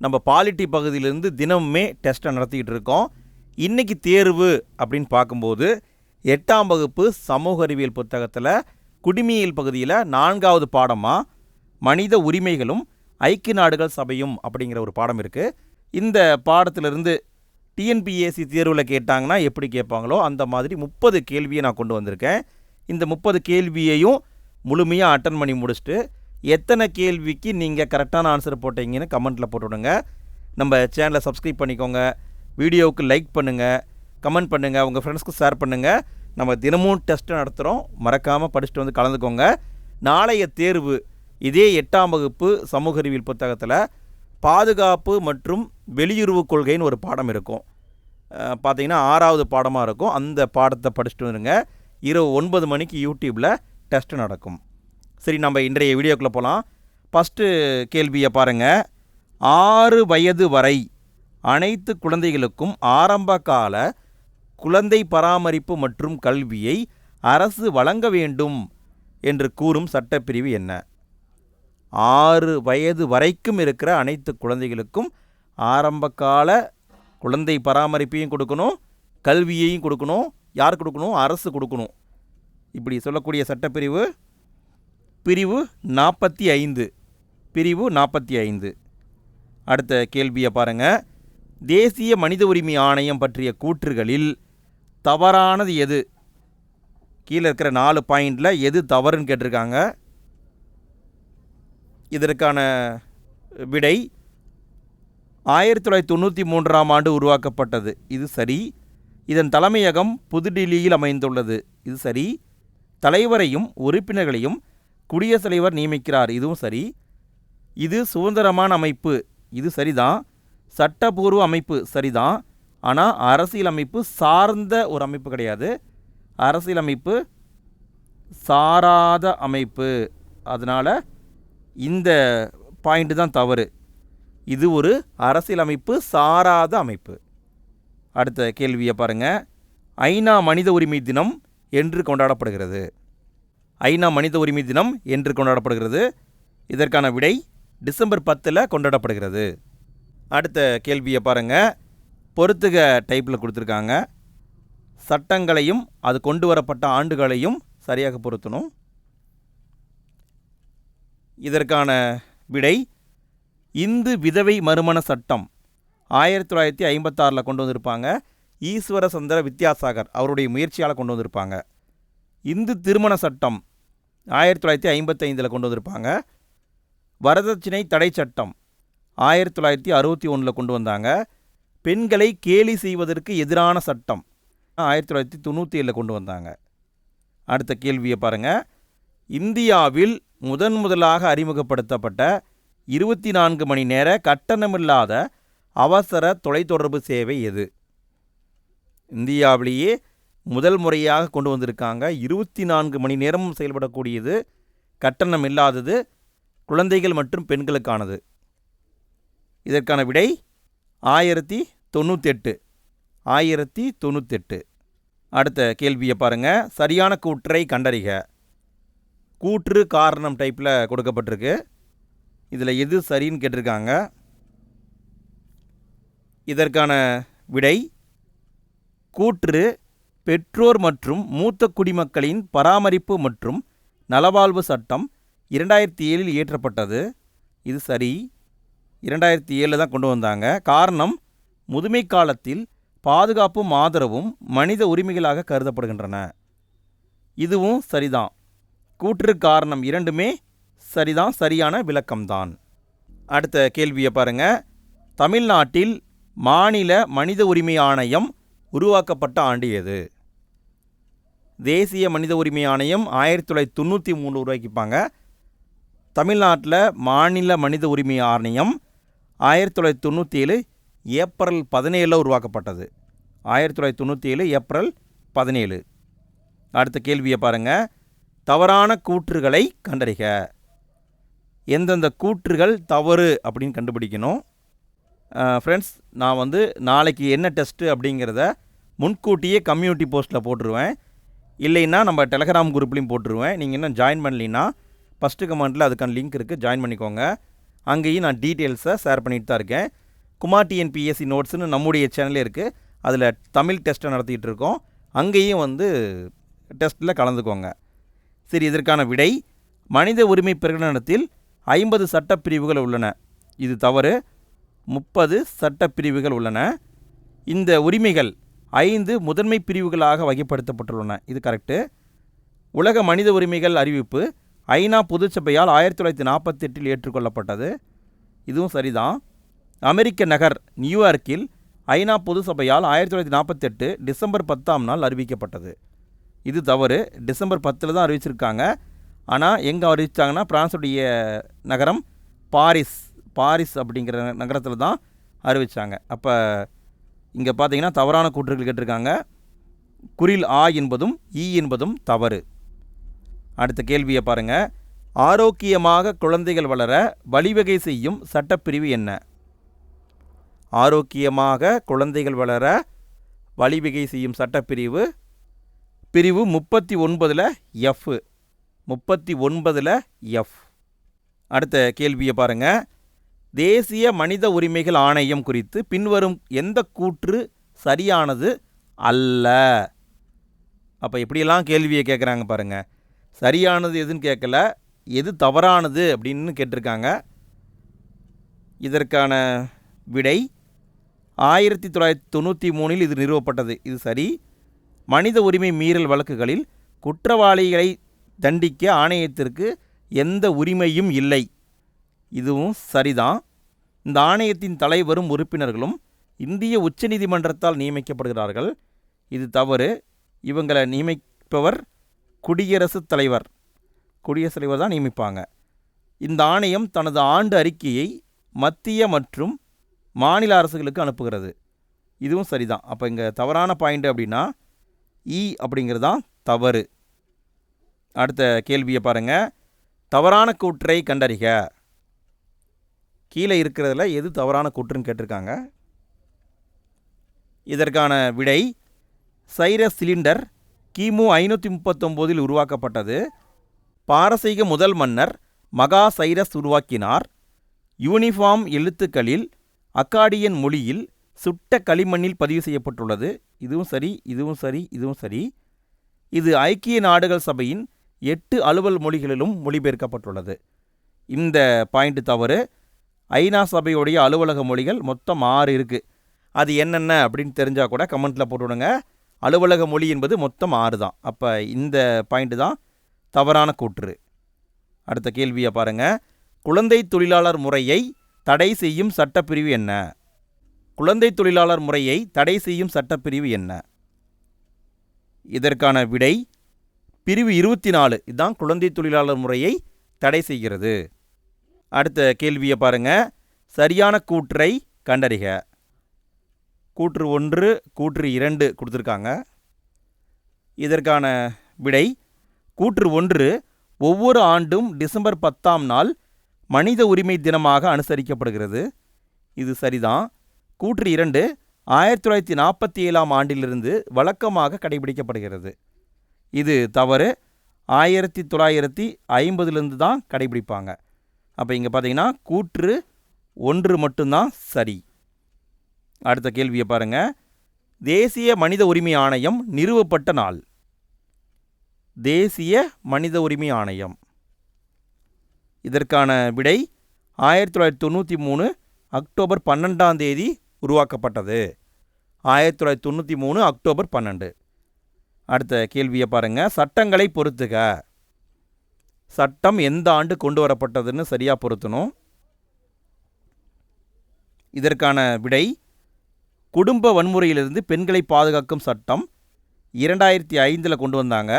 நம்ம பாலிட்டி பகுதியிலேருந்து தினமுமே டெஸ்ட்டை நடத்திக்கிட்டு இருக்கோம். இன்றைக்கி தேர்வு அப்படின்னு பார்க்கும்போது எட்டாம் வகுப்பு சமூக அறிவியல் புத்தகத்தில் குடிமியல் பகுதியில் நான்காவது பாடமாக மனித உரிமைகளும் ஐக்கிய நாடுகள் சபையும் அப்படிங்கிற ஒரு பாடம் இருக்குது இந்த பாடத்திலிருந்து டிஎன்பிஎஸ்சி தேர்வில் கேட்டாங்கன்னா எப்படி கேட்பாங்களோ அந்த மாதிரி முப்பது கேள்வியை நான் கொண்டு வந்திருக்கேன். இந்த முப்பது கேள்வியையும் முழுமையாக அட்டன் பண்ணி முடிச்சுட்டு எத்தனை கேள்விக்கு நீங்கள் கரெக்டான ஆன்சர் போட்டீங்கன்னு கமெண்ட்டில் போட்டுவிடுங்க. நம்ம சேனலை சப்ஸ்கிரைப் பண்ணிக்கோங்க. வீடியோவுக்கு லைக் பண்ணுங்கள் கமெண்ட் பண்ணுங்கள் உங்கள் ஃப்ரெண்ட்ஸ்க்கு ஷேர் பண்ணுங்கள் நம்ம தினமும் டெஸ்ட்டு நடத்துகிறோம் மறக்காமல் படிச்சுட்டு வந்து கலந்துக்கோங்க. நாளைய தேர்வு இதே எட்டாம் வகுப்பு சமூக அறிவியல் புத்தகத்தில் பாதுகாப்பு மற்றும் வெளியுறவு கொள்கைன்னு ஒரு பாடம் இருக்கும். பார்த்திங்கன்னா பார்த்தீங்கன்னா ஆறாவது பாடமாக இருக்கும். அந்த பாடத்தை படிச்சுட்டு வந்துருங்க. இரவு ஒன்பது மணிக்கு யூடியூப்பில் டெஸ்ட் நடக்கும். சரி நம்ம இன்றைய வீடியோக்குள்ளே போகலாம் ஃபஸ்ட்டு கேள்வியை பாருங்கள் ஆறு வயது வரை அனைத்து குழந்தைகளுக்கும் ஆரம்ப கால குழந்தை பராமரிப்பு மற்றும் கல்வியை அரசு வழங்க வேண்டும் என்று கூறும் சட்டப்பிரிவு என்ன? ஆறு வயது வரைக்கும் இருக்கிற அனைத்து குழந்தைகளுக்கும் ஆரம்பகால குழந்தை பராமரிப்பையும் கொடுக்கணும் கல்வியையும் கொடுக்கணும் யார் கொடுக்கணும்? அரசு கொடுக்கணும். இப்படி சொல்லக்கூடிய சட்டப்பிரிவு பிரிவு நாற்பத்தி ஐந்து. பிரிவு நாற்பத்தி ஐந்து. அடுத்த கேள்வியை பாருங்கள் தேசிய மனித உரிமை ஆணையம் பற்றிய கூற்றுகளில் தவறானது எது? கீழே இருக்கிற நாலு பாயிண்டில் எது தவறுன்னு கேட்டிருக்காங்க. இதற்கான விடை ஆயிரத்தி தொள்ளாயிரத்தி தொண்ணூற்றி மூன்றாம் ஆண்டு உருவாக்கப்பட்டது. இது சரி. இதன் தலைமையகம் புதுடில்லியில் அமைந்துள்ளது. இது சரி. தலைவரையும் உறுப்பினர்களையும் குடியரசுத் தலைவர் நியமிக்கிறார். இதுவும் சரி. இது சுதந்திரமான அமைப்பு. இது சரிதான். சட்டபூர்வ அமைப்பு சரிதான். ஆனால் அரசியல் அமைப்பு சார்ந்த ஒரு அமைப்பு கிடையாது. அரசியல் அமைப்பு சாராத அமைப்பு. அதனால் இந்த பாயிண்ட் தான் தவறு. இது ஒரு அரசியலமைப்பு சாராத அமைப்பு. அடுத்த கேள்வியை பாருங்கள் ஐநா மனித உரிமை தினம் என்று கொண்டாடப்படுகிறது. ஐநா மனித உரிமை தினம் என்று கொண்டாடப்படுகிறது. இதற்கான விடை டிசம்பர் பத்தில் கொண்டாடப்படுகிறது. அடுத்த கேள்வியை பாருங்கள் பொறுத்துக டைப்பில் கொடுத்துருக்காங்க. சட்டங்களையும் அது கொண்டு வரப்பட்ட ஆண்டுகளையும் சரியாக பொருத்தணும். இதற்கான விடை இந்து விதவை மறுமண சட்டம். ஆயிரத்தி தொள்ளாயிரத்தி ஐம்பத்தாறில் கொண்டு வந்திருப்பாங்க. ஈஸ்வர சந்திர வித்யாசாகர் அவருடைய முயற்சியால் கொண்டு வந்திருப்பாங்க. இந்து திருமண சட்டம். ஆயிரத்தி தொள்ளாயிரத்தி ஐம்பத்தைந்தில் கொண்டு வந்திருப்பாங்க வரதட்சணை தடை சட்டம் ஆயிரத்தி தொள்ளாயிரத்தி அறுபத்தி ஒன்றில் கொண்டு வந்தாங்க பெண்களை கேலி செய்வதற்கு எதிரான சட்டம் ஆயிரத்தி தொள்ளாயிரத்தி தொண்ணூற்றி ஏழில் கொண்டு வந்தாங்க அடுத்த கேள்வியை பாருங்கள் இந்தியாவில் முதன் முதலாக அறிமுகப்படுத்தப்பட்ட இருபத்தி நான்கு மணி நேர கட்டணமில்லாத அவசர தொலைத்தொடர்பு சேவை எது? இந்தியாவிலேயே முதல் முறையாக கொண்டு வந்திருக்காங்க. இருபத்தி நான்கு மணி நேரமும் செயல்படக்கூடியது. கட்டணம் இல்லாதது குழந்தைகள் மற்றும் பெண்களுக்கானது. இதற்கான விடை ஆயிரத்தி தொண்ணூத்தெட்டு. ஆயிரத்தி தொண்ணூத்தெட்டு. அடுத்த கேள்வியை பாருங்கள் சரியான கூற்றை கண்டறிக. கூற்று காரணம் டைப்பில் கொடுக்கப்பட்டிருக்கு. இதில் எது சரின்னு கேட்டிருக்காங்க. இதற்கான விடை கூற்று பெற்றோர் மற்றும் மூத்த குடிமக்களின் பராமரிப்பு மற்றும் நலவாழ்வு சட்டம் இரண்டாயிரத்தி ஏழில் இயற்றப்பட்டது. இது சரி. இரண்டாயிரத்தி ஏழில் தான் கொண்டு வந்தாங்க. காரணம் முதுமை காலத்தில் பாதுகாப்பும் ஆதரவும் மனித உரிமைகளாக கருதப்படுகின்றன. இதுவும் சரிதான். கூற்று காரணம் இரண்டுமே சரிதான் சரியான விளக்கம்தான். அடுத்த கேள்வியை பாருங்க. தமிழ்நாட்டில் மாநில மனித உரிமை ஆணையம் உருவாக்கப்பட்ட ஆண்டு எது? தேசிய மனித உரிமை ஆணையம் ஆயிரத்தி தொள்ளாயிரத்தி தொண்ணூற்றி மூணு உருவாக்கிப்பாங்க. தமிழ்நாட்டில் மாநில மனித உரிமை ஆணையம் ஆயிரத்தி தொள்ளாயிரத்தி தொண்ணூற்றி ஏழு ஏப்ரல் பதினேழில் உருவாக்கப்பட்டது. ஆயிரத்தி தொள்ளாயிரத்தி தொண்ணூற்றி ஏழு ஏப்ரல் பதினேழு. அடுத்த கேள்வியை பாருங்கள் தவறான கூற்றுகளை கண்டறிக. எந்தெந்த கூற்றுகள் தவறு அப்படின்னு கண்டுபிடிக்கணும். ஃப்ரெண்ட்ஸ் நான் வந்து நாளைக்கு என்ன டெஸ்ட்டு அப்படிங்கிறத முன்கூட்டியே கம்யூனிட்டி போஸ்ட்டில் போட்டுருவேன். இல்லைன்னா நம்ம டெலகிராம் குரூப்லேயும் போட்டுருவேன். நீங்கள் இன்னும் ஜாயின் பண்ணலின்னா ஃபஸ்ட்டு கமெண்ட்டில் அதுக்கான லிங்க் இருக்குது ஜாயின் பண்ணிக்கோங்க. அங்கேயும் நான் டீட்டெயில்ஸை ஷேர் பண்ணிட்டு தான் இருக்கேன். குமார் டிஎன்பிஎஸ்சி நோட்ஸ்னு நம்முடைய சேனலே இருக்குது அதில் தமிழ் டெஸ்ட்டை நடத்திக்கிட்டு இருக்கோம். அங்கேயும் வந்து டெஸ்ட்டில் கலந்துக்கோங்க. சரி இதற்கான விடை மனித உரிமை பிரகடனத்தில் ஐம்பது சட்டப்பிரிவுகள் உள்ளன. இது தவறு. முப்பது சட்டப்பிரிவுகள் உள்ளன. இந்த உரிமைகள் ஐந்து முதன்மை பிரிவுகளாக வகைப்படுத்தப்பட்டுள்ளன. இது கரெக்டு உலக மனித உரிமைகள் அறிவிப்பு ஐநா பொதுச்சபையால் ஆயிரத்தி தொள்ளாயிரத்தி நாற்பத்தெட்டில் ஏற்றுக்கொள்ளப்பட்டது. இதுவும் சரிதான். அமெரிக்க நகர் நியூயார்க்கில் ஐநா பொது சபையால் ஆயிரத்தி தொள்ளாயிரத்தி நாற்பத்தெட்டு டிசம்பர் பத்தாம் நாள் அறிவிக்கப்பட்டது. இது தவறு. டிசம்பர் பத்தில் தான் அறிவிச்சிருக்காங்க. ஆனால் எங்கே அறிவிச்சாங்கன்னா பிரான்ஸுடைய நகரம் பாரிஸ். பாரிஸ் அப்படிங்கிற நகரத்தில் தான் அறிவிச்சாங்க. அப்போ இங்கே பார்த்தீங்கன்னா தவறான கூற்றுகள் கேட்டிருக்காங்க. குறில் ஆ என்பதும் ஈ என்பதும் தவறு. அடுத்த கேள்வியை பாருங்கள் ஆரோக்கியமாக குழந்தைகள் வளர வழிவகை செய்யும் சட்டப்பிரிவு என்ன? ஆரோக்கியமாக குழந்தைகள் வளர வழிவகை செய்யும் சட்டப்பிரிவு? பிரிவு முப்பத்தி ஒன்பதில் எஃப். முப்பத்தி ஒன்பதில் எஃப். அடுத்த கேள்வியை பாருங்கள் தேசிய மனித உரிமைகள் ஆணையம் குறித்து பின்வரும் எந்த கூற்று சரியானது அல்ல? அப்போ எப்படியெல்லாம் கேள்வியை கேட்குறாங்க பாருங்கள் சரியானது எதுன்னு கேட்கல எது தவறானது அப்படின்னு கேட்டிருக்காங்க. இதற்கான விடை ஆயிரத்தி தொள்ளாயிரத்தி தொண்ணூற்றி மூணில் இது நிறுவப்பட்டது. இது சரி. மனித உரிமை மீறல் வழக்குகளில் குற்றவாளிகளை தண்டிக்க ஆணையத்திற்கு எந்த உரிமையும் இல்லை. இதுவும் சரிதான். இந்த ஆணையத்தின் தலைவரும் உறுப்பினர்களும் இந்திய உச்சநீதிமன்றத்தால் நியமிக்கப்படுகிறார்கள். இது தவறு. இவங்களை நியமிப்பவர் குடியரசுத் தலைவர். குடியரசுத் தலைவர் தான் நியமிப்பாங்க. இந்த ஆணையம் தனது ஆண்டு அறிக்கையை மத்திய மற்றும் மாநில அரசுகளுக்கு அனுப்புகிறது. இதுவும் சரிதான். அப்போ இங்கே தவறான பாயிண்ட் அப்படின்னா இ அப்படிங்கிறது தான் தவறு. அடுத்த கேள்வியை பாருங்கள் தவறான கூற்றை கண்டறிக. கீழே இருக்கிறதுல எது தவறான கூற்றுன்னு கேட்டிருக்காங்க. இதற்கான விடை சைரஸ் சிலிண்டர் கிமு ஐநூற்றி முப்பத்தொம்போதில் உருவாக்கப்பட்டது. பாரசீக முதல் மன்னர் மகா சைரஸ் உருவாக்கினார். யூனிஃபார்ம் எழுத்துக்களில் அக்காடியன் மொழியில் சுட்ட களிமண்ணில் பதிவு செய்யப்பட்டுள்ளது. இதுவும் சரி இதுவும் சரி இதுவும் சரி. இது ஐக்கிய நாடுகள் சபையின் எட்டு அலுவல் மொழிகளிலும் மொழிபெயர்க்கப்பட்டுள்ளது. இந்த பாயிண்ட் தவறு ஐநா சபையுடைய அலுவலக மொழிகள் மொத்தம் ஆறு இருக்குது அது என்னென்ன அப்படின்னு தெரிஞ்சால் கூட கமெண்ட்டில் போட்டுவிடுங்க. அலுவலக மொழி என்பது மொத்தம் ஆறு தான். அப்போ இந்த பாயிண்ட் தான் தவறான கூற்று. அடுத்த கேள்வியை பாருங்கள் குழந்தை தொழிலாளர் முறையை தடை செய்யும் சட்டப்பிரிவு என்ன? குழந்தை தொழிலாளர் முறையை தடை செய்யும் சட்டப்பிரிவு என்ன? இதற்கான விடை பிரிவு இருபத்தி நாலு. இதுதான் குழந்தை தொழிலாளர் முறையை தடை செய்கிறது. அடுத்த கேள்வியை பாருங்க. சரியான கூற்றை கண்டறிக. கூற்று ஒன்று கூற்று இரண்டு கொடுத்துருக்காங்க. இதற்கான விடை கூற்று ஒன்று ஒவ்வொரு ஆண்டும் டிசம்பர் பத்தாம் நாள் மனித உரிமை தினமாக அனுசரிக்கப்படுகிறது. இது சரிதான். கூற்று இரண்டு ஆயிரத்தி தொள்ளாயிரத்தி நாற்பத்தி ஏழாம் ஆண்டிலிருந்து வழக்கமாக கடைபிடிக்கப்படுகிறது. இது தவறு. ஆயிரத்தி தொள்ளாயிரத்தி ஐம்பதுலேருந்து தான் கடைபிடிப்பாங்க. அப்போ இங்கே பார்த்தீங்கன்னா கூற்று ஒன்று மட்டும்தான் சரி. அடுத்த கேள்வியை பாருங்கள் தேசிய மனித உரிமை ஆணையம் நிறுவப்பட்ட நாள். தேசிய மனித உரிமை ஆணையம். இதற்கான விடை ஆயிரத்தி தொள்ளாயிரத்தி தொண்ணூற்றி மூணு அக்டோபர் பன்னெண்டாம் தேதி உருவாக்கப்பட்டது. ஆயிரத்தி தொள்ளாயிரத்தி தொண்ணூற்றி மூணு அக்டோபர் பன்னெண்டு. அடுத்த கேள்வியை பாருங்கள் சட்டங்களை பொறுத்துக. சட்டம் எந்த ஆண்டு கொண்டு வரப்பட்டதுன்னு சரியாக பொருத்தணும். இதற்கான விடை குடும்ப வன்முறையிலிருந்து பெண்களை பாதுகாக்கும் சட்டம் இரண்டாயிரத்தி ஐந்தில் கொண்டு வந்தாங்க.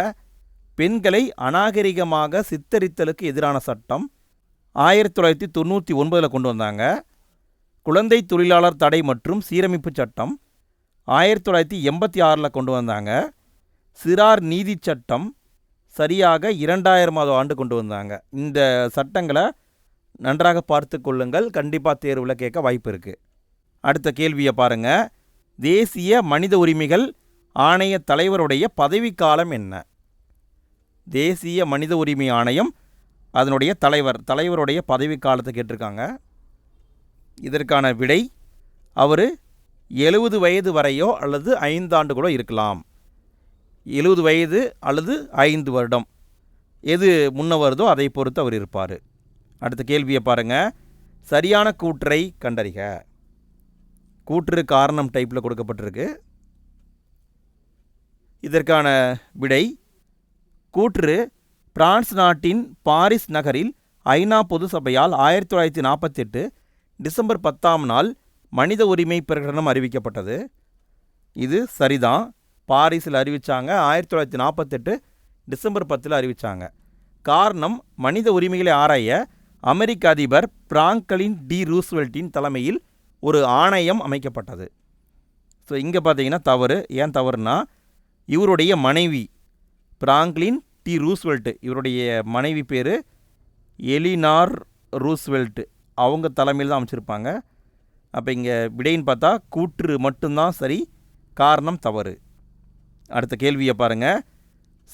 பெண்களை அநாகரிகமாக சித்தரித்தலுக்கு எதிரான சட்டம் ஆயிரத்தி தொள்ளாயிரத்தி தொண்ணூற்றி ஒன்பதில் கொண்டு வந்தாங்க. குழந்தை தொழிலாளர் தடை மற்றும் சீரமைப்பு சட்டம் ஆயிரத்தி தொள்ளாயிரத்தி எண்பத்தி ஆறில் கொண்டு வந்தாங்க. சிறார் நீதி சட்டம் சரியாக இரண்டாயிரமாவது ஆண்டு கொண்டு வந்தாங்க. இந்த சட்டங்களை நன்றாக பார்த்து கொள்ளுங்கள். கண்டிப்பாக தேர்வில் கேட்க வாய்ப்பு இருக்குது அடுத்த கேள்வியை பாருங்கள் தேசிய மனித உரிமைகள் ஆணைய தலைவருடைய பதவிக்காலம் என்ன? தேசிய மனித உரிமை ஆணையம் அதனுடைய தலைவர் தலைவருடைய பதவிக்காலத்தை கேட்டிருக்காங்க. இதற்கான விடை அவர் எழுபது வயது வரையோ அல்லது ஐந்தாண்டுகளோ இருக்கலாம். எழுபது வயது அல்லது ஐந்து வருடம். எது முன்ன வருதோ அதை பொறுத்து அவர் இருப்பார். அடுத்த கேள்வியை பாருங்கள் சரியான கூற்றை கண்டறிக. கூற்று காரணம் டைப்பில் கொடுக்கப்பட்டிருக்கு. இதற்கான விடை கூற்று பிரான்ஸ் நாட்டின் பாரிஸ் நகரில் ஐநா பொது சபையால் ஆயிரத்தி தொள்ளாயிரத்தி நாற்பத்தெட்டு டிசம்பர் பத்தாம் நாள் மனித உரிமை பிரகடனம் அறிவிக்கப்பட்டது. இது சரிதான். பாரிஸில் அறிவித்தாங்க ஆயிரத்தி தொள்ளாயிரத்தி நாற்பத்தெட்டு டிசம்பர் பத்தில் அறிவித்தாங்க காரணம் மனித உரிமைகளை ஆராய அமெரிக்க அதிபர் பிராங்கலின் டி. ரூஸ்வெல்ட்டின் தலைமையில் ஒரு ஆணையம் அமைக்கப்பட்டது. ஸோ இங்கே பார்த்தீங்கன்னா தவறு. ஏன் தவறுனா இவருடைய மனைவி பிராங்க்லின் டி. ரூஸ்வெல்ட்டு இவருடைய மனைவி பேர் எலினார் ரூஸ்வெல்ட்டு அவங்க தலைமையில் தான் அமைச்சிருப்பாங்க. அப்போ இங்கே விடைன்னு பார்த்தா கூற்று மட்டும்தான் சரி காரணம் தவறு. அடுத்த கேள்வியை பாருங்கள்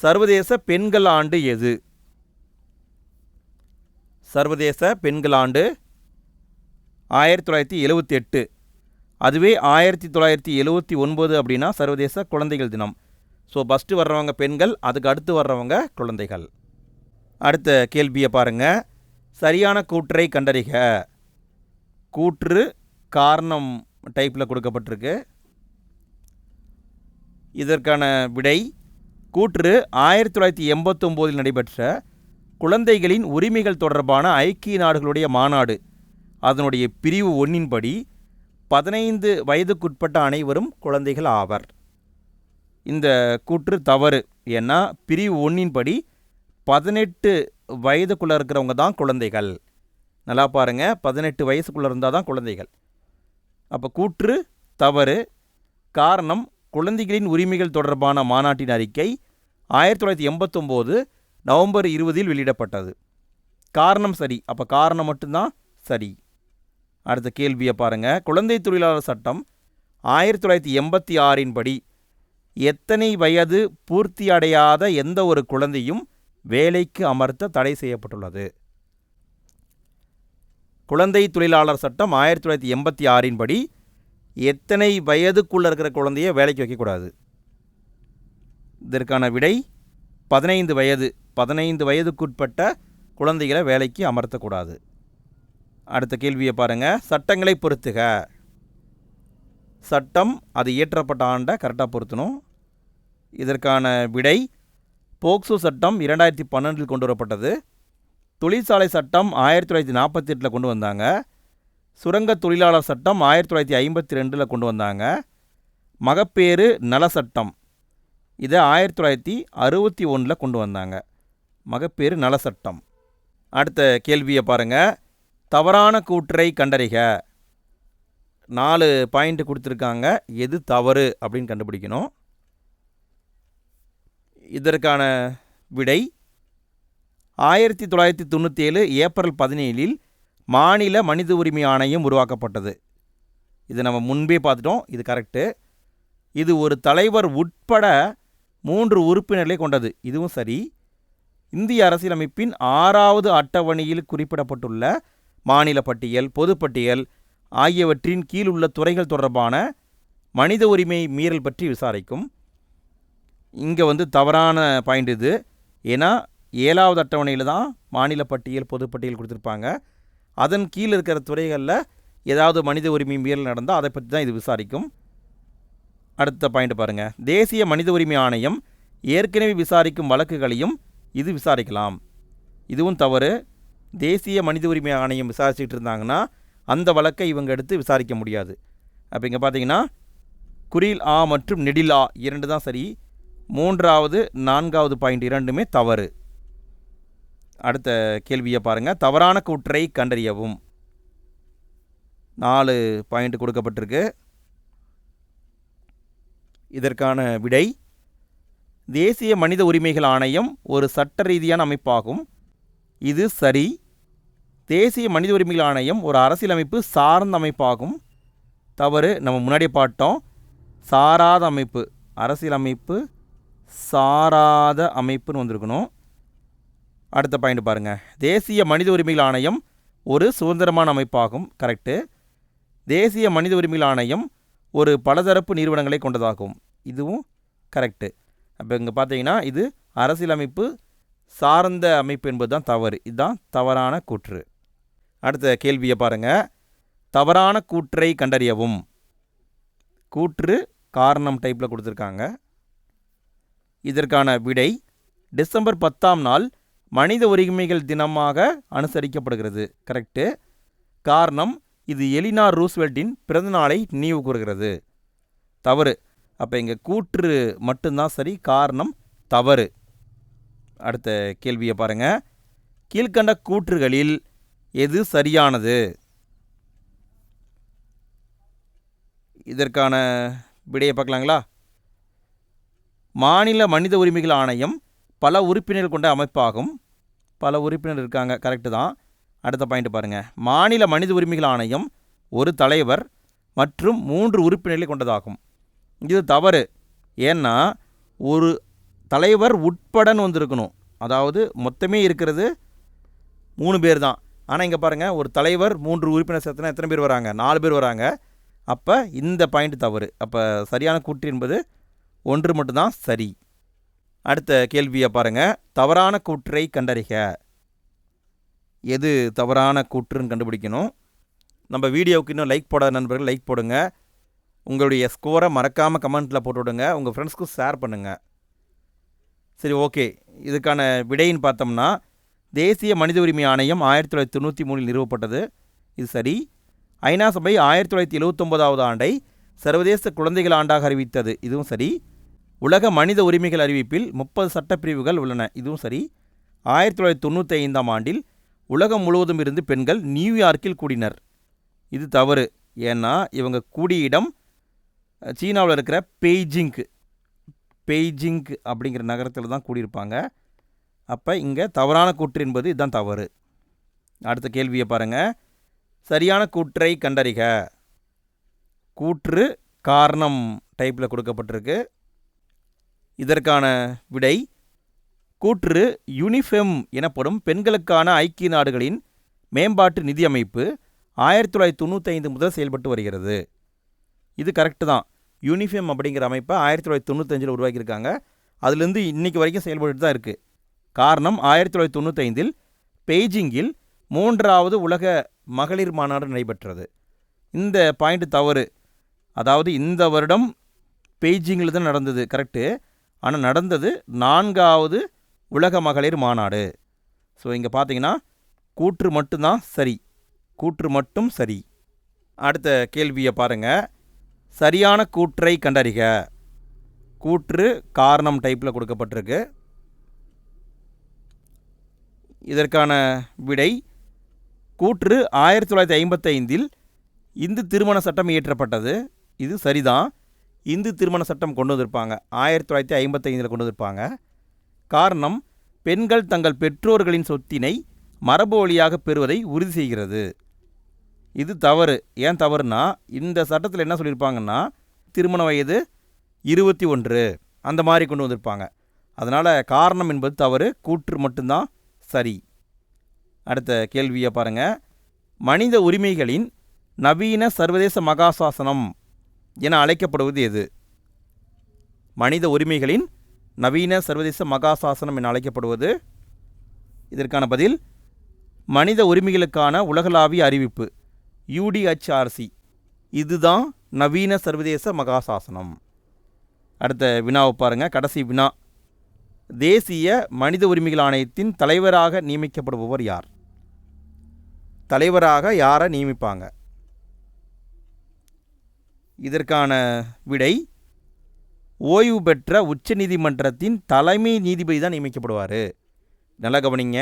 சர்வதேச பெண்கள் ஆண்டு எது? சர்வதேச பெண்கள் ஆண்டு ஆயிரத்தி தொள்ளாயிரத்தி எழுவத்தி எட்டு. அதுவே ஆயிரத்தி தொள்ளாயிரத்தி எழுவத்தி ஒன்பது அப்படின்னா சர்வதேச குழந்தைகள் தினம். ஸோ ஃபஸ்ட்டு வர்றவங்க பெண்கள் அதுக்கு அடுத்து வர்றவங்க குழந்தைகள். அடுத்த கேள்வியை பாருங்கள் சரியான கூற்றை கண்டறிக. கூற்று காரணம் டைப்பில் கொடுக்கப்பட்டிருக்கு. இதற்கான விடை கூற்று ஆயிரத்தி தொள்ளாயிரத்தி எண்பத்தொம்போதில் நடைபெற்ற குழந்தைகளின் உரிமைகள் தொடர்பான ஐக்கிய நாடுகளுடைய மாநாடு. அதனுடைய பிரிவு ஒன்றின்படி பதினைந்து வயதுக்குட்பட்ட அனைவரும் குழந்தைகள் ஆவர். இந்த கூற்று தவறு. ஏன்னா பிரிவு ஒன்றின்படி பதினெட்டு வயதுக்குள்ளே இருக்கிறவங்க தான் குழந்தைகள். நல்லா பாருங்கள் பதினெட்டு வயசுக்குள்ளே இருந்தால் தான் குழந்தைகள். அப்போ கூற்று தவறு. காரணம் குழந்தைகளின் உரிமைகள் தொடர்பான மாநாட்டின் அறிக்கை ஆயிரத்தி தொள்ளாயிரத்தி எண்பத்தொம்போது நவம்பர் இருபதில் வெளியிடப்பட்டது. காரணம் சரி. அப்போ காரணம் மட்டும்தான் சரி. அடுத்த கேள்வியை பாருங்கள் குழந்தை தொழிலாளர் சட்டம் ஆயிரத்தி தொள்ளாயிரத்தி எண்பத்தி ஆறின் படி எத்தனை வயது பூர்த்தி அடையாத எந்த ஒரு குழந்தையும் வேலைக்கு அமர்த்த தடை செய்யப்பட்டுள்ளது? குழந்தை தொழிலாளர் சட்டம் ஆயிரத்தி தொள்ளாயிரத்தி எண்பத்தி ஆறின் படி எத்தனை வயதுக்குள்ளே இருக்கிற குழந்தைய வேலைக்கு வைக்கக்கூடாது? இதற்கான விடை பதினைந்து வயது பதினைந்து வயதுக்குட்பட்ட குழந்தைகளை வேலைக்கு அமர்த்தக்கூடாது. அடுத்த கேள்வியை பாருங்கள் சட்டங்களை பொறுத்துக சட்டம் அது இயற்றப்பட்ட ஆண்டை கரெக்டாக பொருத்தணும். இதற்கான விடை போக்சோ சட்டம் இரண்டாயிரத்தி பன்னெண்டில் கொண்டு வரப்பட்டது. தொழிற்சாலை சட்டம் ஆயிரத்தி தொள்ளாயிரத்தி நாற்பத்தி எட்டில் கொண்டு வந்தாங்க. சுரங்க தொழிலாளர் சட்டம் ஆயிரத்தி தொள்ளாயிரத்தி ஐம்பத்தி ரெண்டில் கொண்டு வந்தாங்க. மகப்பேறு நல சட்டம். இதை ஆயிரத்தி தொள்ளாயிரத்தி அறுபத்தி ஒன்றில் கொண்டு வந்தாங்க. மகப்பேறு நல சட்டம். அடுத்த கேள்வியை பாருங்கள் தவறான கூற்றை கண்டறிக. நாலு பாயிண்ட் கொடுத்துருக்காங்க. எது தவறு அப்படின்னு கண்டுபிடிக்கணும். இதற்கான விடை ஆயிரத்தி தொள்ளாயிரத்தி தொண்ணூற்றி ஏழு ஏப்ரல் பதினேழில் மாநில மனித உரிமை ஆணையம் உருவாக்கப்பட்டது. இது நம்ம முன்பே பார்த்துட்டோம். இது கரெக்டு இது ஒரு தலைவர் உட்பட மூன்று உறுப்பினர்களை கொண்டது. இதுவும் சரி. இந்திய அரசியலமைப்பின் ஆறாவது அட்டவணையில் குறிப்பிடப்பட்டுள்ள மாநில பட்டியல் பொதுப்பட்டியல் ஆகியவற்றின் கீழ் உள்ள துறைகள் தொடர்பான மனித உரிமை மீறல் பற்றி விசாரிக்கும். இங்கே வந்து தவறான பாயிண்ட் இது. ஏன்னா ஏழாவது அட்டவணையில் தான் மாநில பட்டியல் பொதுப்பட்டியல் கொடுத்துருப்பாங்க. அதன் கீழ் இருக்கிற துறைகளில் ஏதாவது மனித உரிமை மீறல் நடந்தால் அதை பற்றி தான் இது விசாரிக்கும். அடுத்த பாயிண்ட் பாருங்கள் தேசிய மனித உரிமை ஆணையம் ஏற்கனவே விசாரிக்கும் வழக்குகளையும் இது விசாரிக்கலாம். இதுவும் தவறு. தேசிய மனித உரிமை ஆணையம் விசாரிச்சுட்டு இருந்தாங்கன்னா அந்த வழக்கை இவங்க எடுத்து விசாரிக்க முடியாது. அப்போ இங்கே பார்த்தீங்கன்னா குரில் ஆ மற்றும் நெடில் ஆ இரண்டு தான் சரி. மூன்றாவது நான்காவது பாயிண்ட் இரண்டுமே தவறு. அடுத்த கேள்வியை பாருங்கள் தவறான கூற்றை கண்டறியவும். நாலு பாயிண்ட் கொடுக்கப்பட்டிருக்கு. இதற்கான விடை தேசிய மனித உரிமைகள் ஆணையம் ஒரு சட்ட ரீதியான அமைப்பாகும். இது சரி. தேசிய மனித உரிமைகள் ஆணையம் ஒரு அரசியலமைப்பு சார்ந்த அமைப்பாகும். தவறு நம்ம முன்னாடி பாட்டோம். சாராத அமைப்பு அரசியலமைப்பு சாராத அமைப்புன்னு வந்திருக்கணும். அடுத்த பாயிண்ட் பாருங்கள் தேசிய மனித உரிமைகள் ஆணையம் ஒரு சுதந்திரமான அமைப்பாகும். கரெக்டு தேசிய மனித உரிமைகள் ஆணையம் ஒரு பலதரப்பு நிறுவனங்களை கொண்டதாகும். இதுவும் கரெக்டு அப்போ இங்கே பார்த்தீங்கன்னா இது அரசியலமைப்பு சார்ந்த அமைப்பு என்பது தான் தவறு. இதுதான் தவறான கூற்று. அடுத்த கேள்வியை பாருங்கள் தவறான கூற்றை கண்டறியவும். கூற்று காரணம் டைப்பில் கொடுத்துருக்காங்க. இதற்கான விடை டிசம்பர் பத்தாம் நாள் மனித உரிமைகள் தினமாக அனுசரிக்கப்படுகிறது. கரெக்டு காரணம் இது எலினா ரூஸ்வெல்ட்டின் பிறந்தநாளை நினைவு கூறுகிறது. தவறு. அப்போ இங்கே கூற்று மட்டும்தான் சரி காரணம் தவறு. அடுத்த கேள்வியை பாருங்கள் கீழ்கண்ட கூற்றுகளில் எது சரியானது? இதற்கான விடையை பார்க்கலாங்களா? மாநில மனித உரிமைகள் ஆணையம் பல உறுப்பினர்கள் கொண்ட அமைப்பாகும். பல உறுப்பினர் இருக்காங்க. கரெக்டு தான். அடுத்த பாயிண்ட் பாருங்கள் மாநில மனித உரிமைகள் ஆணையம் ஒரு தலைவர் மற்றும் மூன்று உறுப்பினர்களை கொண்டதாகும். இது தவறு. ஏன்னா ஒரு தலைவர் உட்படன்னு வந்திருக்கணும். அதாவது மொத்தமே இருக்கிறது மூணு பேர் தான். ஆனால் இங்கே பாருங்கள் ஒரு தலைவர் மூன்று உறுப்பினர் சேர்த்துனா எத்தனை பேர் வராங்க? நாலு பேர் வராங்க. அப்போ இந்த பாயிண்ட் தவறு. அப்போ சரியான கூற்று என்பது ஒன்று மட்டும்தான் சரி. அடுத்த கேள்வியை பாருங்கள் தவறான கூற்றை கண்டறிக. எது தவறான கூற்றுன்னு கண்டுபிடிக்கணும். நம்ம வீடியோவுக்கு இன்னும் லைக் போடாத நண்பர்கள் லைக் போடுங்க. உங்களுடைய ஸ்கோரை மறக்காமல் கமெண்ட்டில் போட்டு விடுங்க. உங்கள் ஃப்ரெண்ட்ஸ்க்கும் ஷேர் பண்ணுங்கள் சரி ஓகே இதுக்கான விடைன்னு பார்த்தோம்னா தேசிய மனித உரிமை ஆணையம் ஆயிரத்தி தொள்ளாயிரத்தி தொண்ணூற்றி மூணில் நிறுவப்பட்டது. இது சரி. ஐநா சபை ஆயிரத்தி தொள்ளாயிரத்தி எழுவத்தொம்போதாவது ஆண்டை சர்வதேச குழந்தைகள் ஆண்டாக அறிவித்தது. இதுவும் சரி. உலக மனித உரிமைகள் அறிவிப்பில் முப்பது சட்டப்பிரிவுகள் உள்ளன. இதுவும் சரி. ஆயிரத்தி தொள்ளாயிரத்தி தொண்ணூற்றி ஐந்தாம் ஆண்டில் உலகம் முழுவதும் இருந்து பெண்கள் நியூயார்க்கில் கூடினர். இது தவறு. ஏன்னா இவங்க கூடிய இடம் சீனாவில் இருக்கிற பெய்ஜிங்க்கு பெய்ஜிங்க் அப்படிங்கிற நகரத்தில் தான் கூடியிருப்பாங்க. அப்போ இங்கே தவறான கூற்று என்பது இதுதான் தவறு. அடுத்த கேள்வியை பாருங்கள் சரியான கூற்றை கண்டறிக. கூற்று காரணம் டைப்பில் கொடுக்கப்பட்டிருக்கு. இதற்கான விடை கூற்று யூனிஃபெம் எனப்படும் பெண்களுக்கான ஐக்கிய நாடுகளின் மேம்பாட்டு நிதி அமைப்பு ஆயிரத்தி தொள்ளாயிரத்தி தொண்ணூத்தைந்து முதல் செயல்பட்டு வருகிறது. இது கரெக்டு தான். யூனிஃபெம் அப்படிங்கிற அமைப்பை ஆயிரத்தி தொள்ளாயிரத்தி தொண்ணூத்தஞ்சில் உருவாக்கியிருக்காங்க. அதுலேருந்து இன்றைக்கி வரைக்கும் செயல்பட்டு தான் இருக்குது காரணம் ஆயிரத்தி தொள்ளாயிரத்தி தொண்ணூத்தைந்தில் பெய்ஜிங்கில் மூன்றாவது உலக மகளிர் மாநாடு நடைபெற்றது. இந்த பாயிண்ட் தவறு. அதாவது இந்த வருடம் பெய்ஜிங்கில் தான் நடந்தது கரெக்டு ஆனால் நடந்தது நான்காவது உலக மகளிர் மாநாடு. ஸோ இங்கே பார்த்தீங்கன்னா கூற்று மட்டும்தான் சரி. கூற்று மட்டும் சரி. அடுத்த கேள்வியை பாருங்கள் சரியான கூற்றை கண்டறிக. கூற்று காரணம் டைப்பில் கொடுக்கப்பட்டிருக்கு. இதற்கான விடை கூற்று ஆயிரத்தி தொள்ளாயிரத்தி ஐம்பத்தைந்தில் இந்து திருமண சட்டம் இயற்றப்பட்டது. இது சரிதான். இந்து திருமண சட்டம் கொண்டு வந்திருப்பாங்க. ஆயிரத்தி தொள்ளாயிரத்தி ஐம்பத்தைந்தில் கொண்டு வந்திருப்பாங்க. காரணம் பெண்கள் தங்கள் பெற்றோர்களின் சொத்தினை மரபு வழியாக பெறுவதை உறுதி செய்கிறது. இது தவறு. ஏன் தவறுனா இந்த சட்டத்தில் என்ன சொல்லியிருப்பாங்கன்னா திருமண வயது இருபத்தி ஒன்று. அந்த மாதிரி கொண்டு வந்திருப்பாங்க. அதனால் காரணம் என்பது தவறு கூற்று மட்டும்தான் சரி. அடுத்த கேள்வியை பாருங்கள் மனித உரிமைகளின் நவீன சர்வதேச மகாசாசனம். என அழைக்கப்படுவது எது? மனித உரிமைகளின் நவீன சர்வதேச மகாசாசனம் என அழைக்கப்படுவது? இதற்கான பதில் மனித உரிமைகளுக்கான உலகளாவிய அறிவிப்பு யூடிஹெச்ஆர்சி. இதுதான் நவீன சர்வதேச மகாசாசனம். அடுத்த வினாவை பாருங்கள் கடைசி வினா. தேசிய மனித உரிமைகள் ஆணையத்தின் தலைவராக நியமிக்கப்படுபவர் யார்? தலைவராக யாரை நியமிப்பாங்க? இதற்கான விடை ஓய்வு பெற்ற உச்சநீதிமன்றத்தின் தலைமை நீதிபதி தான் நியமிக்கப்படுவார். நல்லா கவனிங்க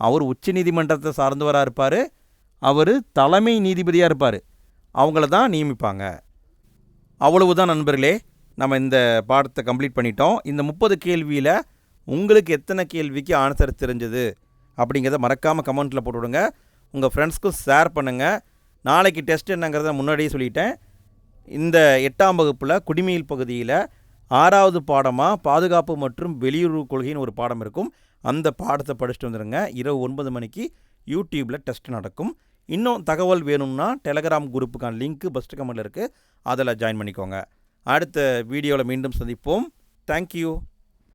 அவர் உச்சநீதிமன்றத்தை சார்ந்தவராக இருப்பார் அவர் தலைமை நீதிபதியாக இருப்பார். அவங்கள தான் நியமிப்பாங்க. அவ்வளவு தான் நண்பர்களே நம்ம இந்த பாடத்தை கம்ப்ளீட் பண்ணிட்டோம். இந்த முப்பது கேள்வியில் உங்களுக்கு எத்தனை கேள்விக்கு ஆன்சர் தெரிஞ்சது அப்படிங்கிறத மறக்காமல் கமெண்ட்டில் போட்டுவிடுங்க. உங்கள் ஃப்ரெண்ட்ஸ்க்கும் ஷேர் பண்ணுங்கள் நாளைக்கு டெஸ்ட் என்னங்கிறத முன்னாடியே சொல்லிட்டேன். இந்த எட்டாம் வகுப்பில் குடிமையில் பகுதியில் ஆறாவது பாடமாக பாதுகாப்பு மற்றும் வெளியுறவு கொள்கைன்னு ஒரு பாடம் இருக்கும். அந்த பாடத்தை படிச்சுட்டு வந்துடுங்க இரவு ஒன்பது மணிக்கு யூடியூப்பில் டெஸ்ட் நடக்கும். இன்னும் தகவல் வேணும்னா டெலகிராம் குரூப்புக்கான லிங்க்கு பஸ்ட் கமெண்டில் இருக்குது அதில் ஜாயின் பண்ணிக்கோங்க. அடுத்த வீடியோவில் மீண்டும் சந்திப்போம். தேங்க்யூ